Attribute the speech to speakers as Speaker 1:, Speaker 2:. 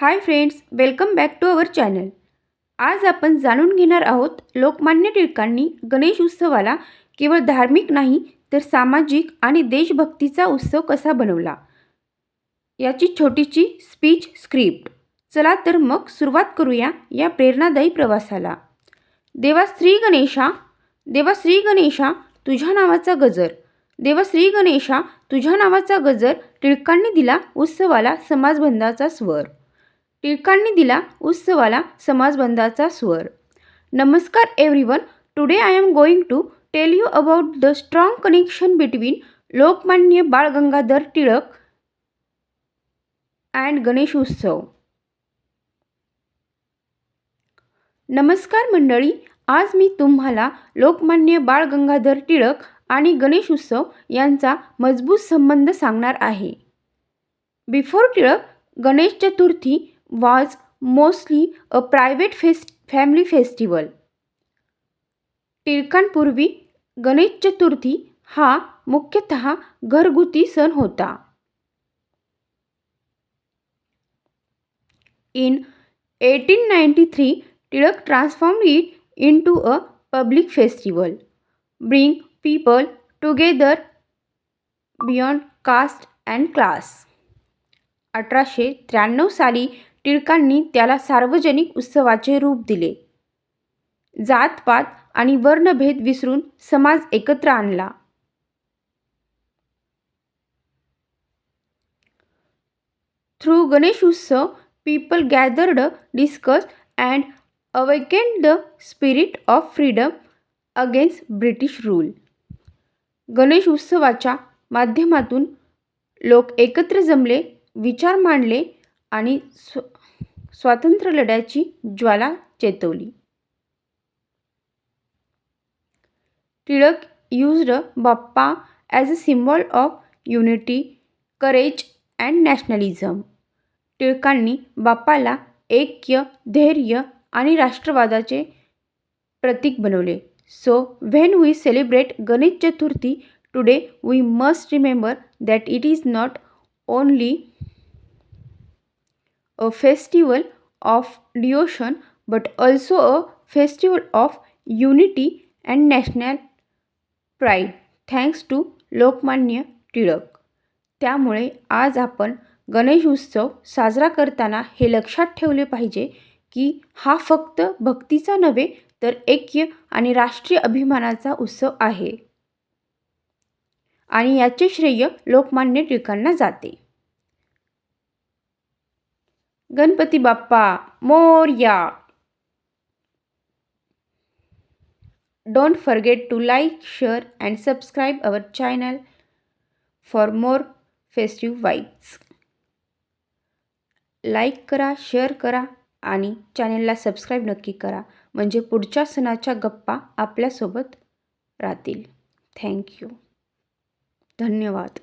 Speaker 1: Hi friends welcome back to our channel. आज आपण जाणून घेणार आहोत लोकमान्य टिळकांनी गणेश उत्सवाला केवळ धार्मिक नाही तर सामाजिक आणि देशभक्तीचा उत्सव कसा बनवला? याची छोटीशी स्पीच स्क्रिप्ट चला तर मग सुरुवात करूया या प्रेरणादायी प्रवासाला. देवा श्री गणेशा देवा श्री गणेशा तुझ्या नावाचा गजर. देवा श्री गणेशा तुझ्या नावाचा गजर टिळकांनी दिला उत्सवाला समाजबंधाचा स्वर. टिळकांनी दिला उत्सवाला समाजबंधाचा स्वर. नमस्कार everyone today I am going to tell you about the strong connection between Lokmanya Bal Gangadhar Tilak and Ganesh उत्सव. नमस्कार मंडळी आज मी तुम्हाला लोकमान्य बाळ गंगाधर टिळक आणि गणेश उत्सव यांचा मजबूत संबंध सांगणार आहे. Before Tilak Ganesh Chaturthi was mostly a private fest- family festival टिळकांपूर्वी गणेश चतुर्थी हा मुख्यतः घरगुती सण होता in eighteen ninety three Tilak transform it into a public festival bring people together beyond caste and class अठराशे त्र्याण्णव साली टिळकांनी त्याला सार्वजनिक उत्सवाचे रूप दिले. जातपात आणि वर्णभेद विसरून समाज एकत्र आणला. Through Ganesh Utsav people gathered discuss and awakened the spirit of freedom against British rule Ganesh उत्सवाच्या माध्यमातून लोक एकत्र जमले विचार मांडले आणि स्व स्वातंत्र्य लढ्याची ज्वाला चेतवली. Tilak used Bappa as a symbol of unity courage and nationalism टिळकांनी बाप्पाला ऐक्य धैर्य आणि राष्ट्रवादाचे प्रतीक बनवले. So when we celebrate Ganesh Chaturthi today we must remember that it is not only a festival of devotion but also a festival of unity and national pride thanks to Lokmanya Tilak त्यामुळे आज आपण गणेश उत्सव साजरा करताना हे लक्षात ठेवले पाहिजे की हा फक्त भक्तीचा नव्हे तर ऐक्य आणि राष्ट्रीय अभिमानाचा उत्सव आहे. आणि याचे श्रेय लोकमान्य टिळकांना जाते. Ganpati Bappa Morya. Don't forget to like share and subscribe our channel for more festive vibes like करा शेअर करा आणि चॅनेलला सबस्क्राईब नक्की करा. म्हणजे पुढच्या सणाच्या गप्पा आपल्यासोबत राहतील. थँक्यू धन्यवाद.